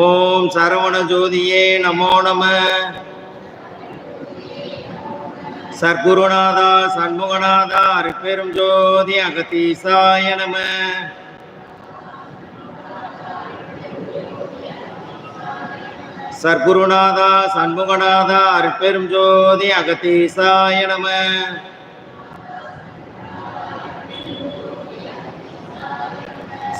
ஓம் சரவண ஜோதியே நமோ நம. சர்க்குருநாதா சண்முகநாதா அருப்பெரும் ஜோதி அகத்தீசாய நம. சர்க்குருநாதா சண்முகநாதா அருப்பெரும் ஜோதி அகத்தீசாய நம.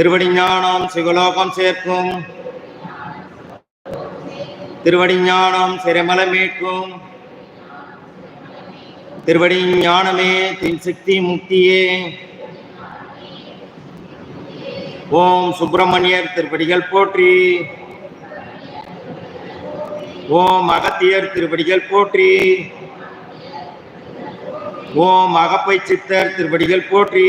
திருவடிஞானம் சிவலோகம் சேர்க்கும். திருவடிஞானம் சிறைமலை மீட்கும். திருவடி ஞானமே தின் சக்தி முக்தியே. ஓம் சுப்பிரமணியர் திருப்படிகள் போற்றி. ஓம் அகத்தியர் திருப்படிகள் போற்றி. ஓம் அகப்பை சித்தர் திருப்படிகள் போற்றி.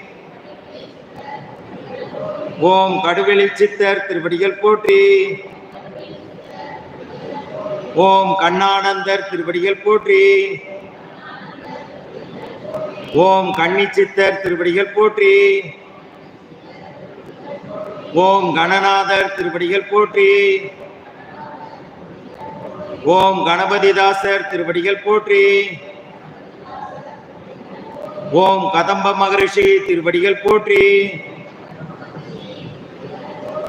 ஓம் கடுவெளி சித்தர் திருவடிகள் போற்றி. ஓம் கண்ணானந்தர் திருவடிகள் போற்றி. ஓம் கன்னிச்சித்தர் திருவடிகள் போற்றி. ஓம் கணநாதர் திருவடிகள் போற்றி. ஓம் கணபதிதாசர் திருவடிகள் போற்றி. ஓம் கதம்ப மகரிஷி திருவடிகள் போற்றி.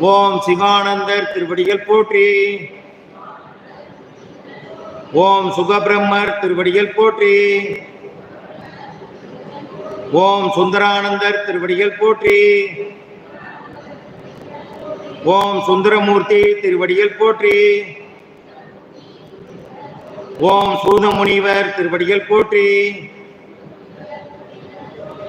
ஓம் சிவானந்தர் திருவடிகள் போற்றி. ஓம் சுகபிரம்மர் திருவடிகள் போற்றி. ஓம் சுந்தரானந்தர் திருவடிகள் போற்றி. ஓம் சுந்தரமூர்த்தி திருவடிகள் போற்றி. ஓம் சூதமுனிவர் திருவடிகள் போற்றி.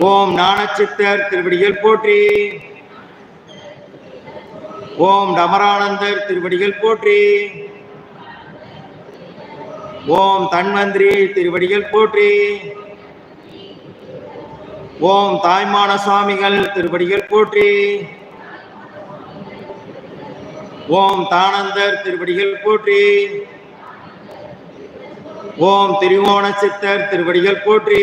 ஓம் நாணச்சித்தர் திருவடிகள் போற்றி. ஓம் டமரானந்தர் திருவடிகள் போற்றி. ஓம் தன்வந்திரி திருவடிகள் போற்றி. ஓம் தாய்மான சுவாமிகள் திருவடிகள் போற்றி. ஓம் தானந்தர் திருவடிகள் போற்றி. ஓம் திருவோண சித்தர் திருவடிகள் போற்றி.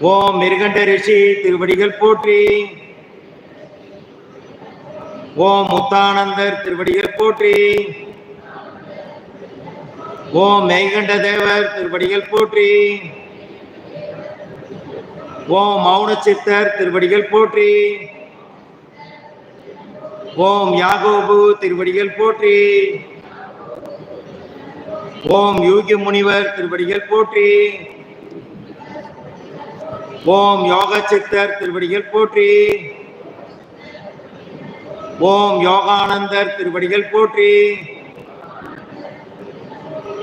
ஓம் மிருகண்ட ரிஷி திருவடிகள் போற்றி. ஓம் முத்தானந்தர் திருவடிகள் போற்றி. ஓம் மெய்கண்ட தேவர் திருவடிகள் போற்றி. ஓம் மௌன சித்தர் திருவடிகள் போற்றி. ஓம் யாகோபு திருவடிகள் போற்றி. ஓம் யூகி முனிவர் திருவடிகள் போற்றி. ஓம் யோக சித்தர் திருவடிகள் போற்றி. ஓம் யோகானந்தர் திருவடிகள் போற்றி.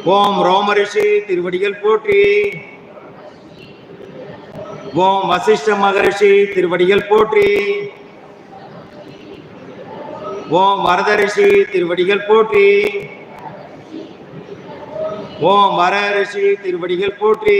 ஓம் ரோமரிஷி திருவடிகள் போற்றி. ஓம் வசிஷ்ட மகரிஷி திருவடிகள் போற்றி. ஓம் வரதரிஷி திருவடிகள் போற்றி. ஓம் வர ரிஷி திருவடிகள் போற்றி.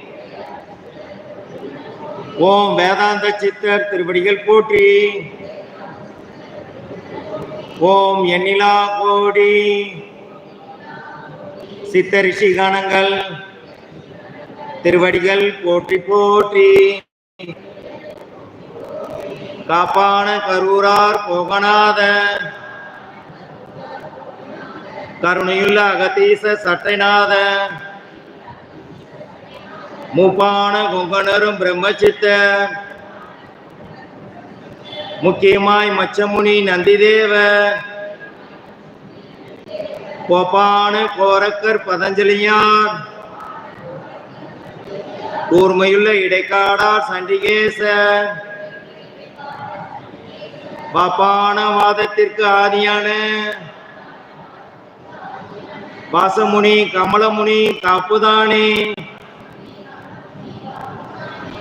ஓம் வேதாந்த சித்தர் திருவடிகள் போற்றி. ஓம் எண்ணிலா கோடி. சித்த ரிஷி கணங்கள் திருவடிகள் போற்றி போற்றி. காப்பான கரூரார் போகநாத. கருணையுள்ள அகதீச சட்டைநாத மூப்பான கொங்கணரும் பிரம்மச்சித்த முக்கியமாய் மச்சமுனி நந்திதேவ கோபான கோரக்கர் பதஞ்சலியார் கூர்மையுள்ள இடைக்காடார் சண்டிகேச பாப்பான வாதத்திற்கு ஆதியான வாசமுனி கமலமுனி காப்புதானே.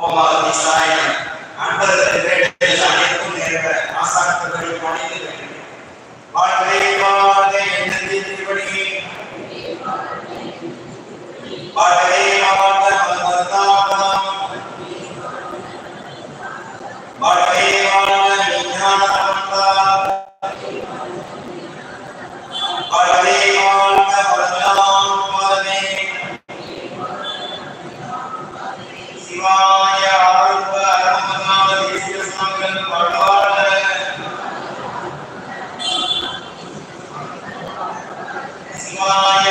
ஓமாதிசாய அன்பர்கள் சிவாய